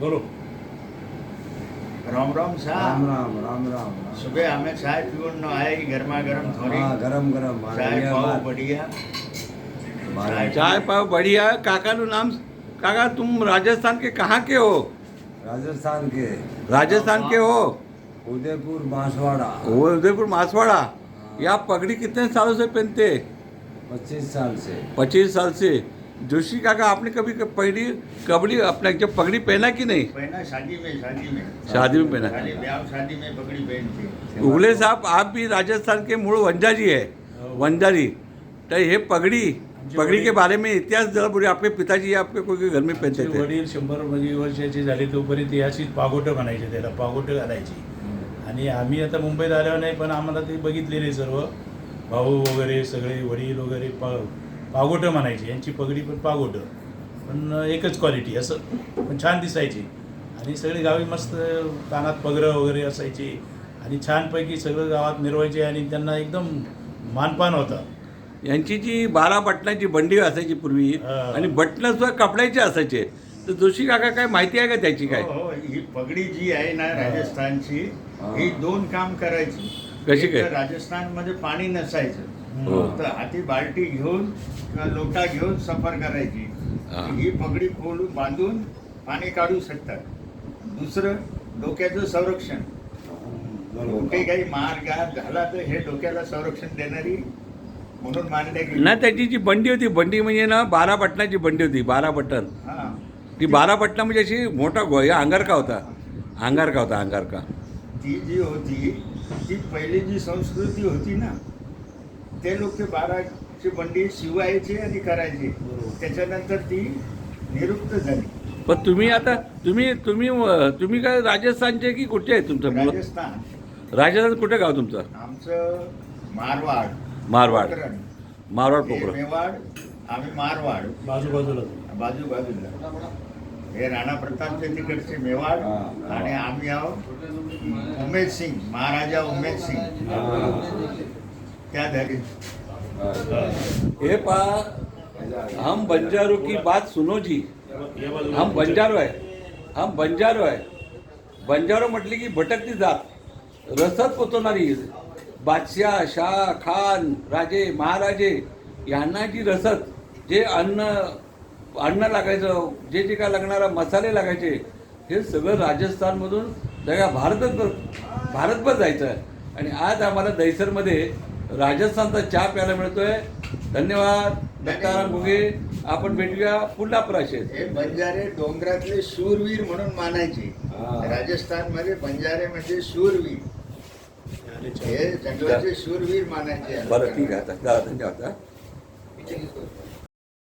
बोलो। राम राम साहब राम राम राम राम सुबह हमें चाय पीवन आए गर्मा गर्म थोड़ी। हाँ गरम गरम चाय पाव बढ़िया। चाय पाव बढ़िया। काका नु नाम काका तुम राजस्थान के कहाँ के हो? राजस्थान के। राजस्थान के हो? उदयपुर बांसवाड़ा। वो उदयपुर मासवाड़ा या पगड़ी कितने सालों से पहनते? पच्चीस साल से। पच्चीस साल से। जोशी काका आपने कभी पगड़ी कबड़ी अपने जब पगड़ी पहना कि नहीं? पहना शादी में शादी में। शादी में पहना। शादी में पगड़ी पहनते। उगले साहब आप भी राजस्थान के मूळ वंजारी है। वंजारी। तो ये पगड़ी पगड़ी के बारे में इतिहास जरा बोलिए आपके पिताजी आपके कोई घर में पहनते थे? वडील शंभर म्हणजे वर्षाचे झाले तोपर्यंत ही अशीच पागोटं म्हणायचे त्याला पागोटं घालायची. आणि आम्ही आता मुंबईत आल्यावर नाही पण आम्हाला ते बघितलेले सर्व. भाऊ वगैरे सगळे वडील वगैरे पागोटं म्हणायचे यांची पगडी पण पागोटं. पण एकच क्वालिटी असं. पण छान दिसायची. आणि सगळे गावी मस्त कानात पगरं वगैरे असायची. आणि छानपैकी सगळं गावात मिरवायचे आणि त्यांना एकदम मानपान होता. यांची जी बारा बटनाची बंडी असायची पूर्वी. आणि बटणं सुद्धा कपड्याचे असायचे. तर जोशी काका काय माहिती आहे का त्याची काय? हो, हो, ही पगडी जी आहे ना राजस्थानची हा. दोन काम करायची. कशी काय? राजस्थानमध्ये पाणी नसायचं. तर हाती बाल्टी घेऊन किंवा लोटा घेऊन सफर करायची. हा. ही पगडी खोलून बांधून पाणी काढू शकतात. दुसरं डोक्याचं संरक्षण. कुठे काही मारघात झाला तर हे डोक्याला संरक्षण देणारी म्हणून मान्य केली ना त्याची जी बंडी होती बंडी म्हणजे ना बारा बटनाची बंडी होती बारा बटन हा. ती बारा बटना म्हणजे अशी मोठा अंगारका होता. अंगारका होता अंगारका. ती जी होती ती पहिली जी संस्कृती होती ना ते लोक ते बाराची बंडी शिवायचे आणि करायचे. त्याच्यानंतर ती निरुक्त झाली. पण तुम्ही आता तुम्ही तुम्ही तुम्ही काय राजस्थानचे की कुठचे आहे तुमचं? मूळ? राजस्थान. राजस्थान कुठे गाव तुमचं? आमचं मारवाड. मारवाड. पोखरण. मारवाड हे मेवाड आम्ही मारवाड. बाजूबाजूला. बाजू बाजूला हे राणा प्रतापचे तिकडचे मेवाड. आणि आम्ही आहोत उमेद सिंग महाराजा उमेद सिंग हे पा हम बंजारो की बात सुनो जी। हम बंजारो आहे हम बंजारो आहे बंजारो म्हटले की भटकती जात। रसद पोचवणारी बादशाह शाह खान राजे महाराजे यांना जी रसद जे अन्न अन्न लागायचं जे जे काय लागणारा मसाले लागायचे हे सगळं राजस्थानमधून सगळ्या भारतभर भारतभर जायचं. आहे आणि आज आम्हाला दहिसरमध्ये राजस्थानचा चहा प्यायला मिळतोय. धन्यवाद. दत्ताराम घुगे आपण भेटूया पुन्हा प्राशेत हे बंजारे डोंगरातले शूरवीर म्हणून मानायचे. राजस्थानमध्ये बंजारे म्हणजे शूरवीर. हे जंगलाचे शूरवीर मानायचे. बरं ठीक आहे धन्यवाद.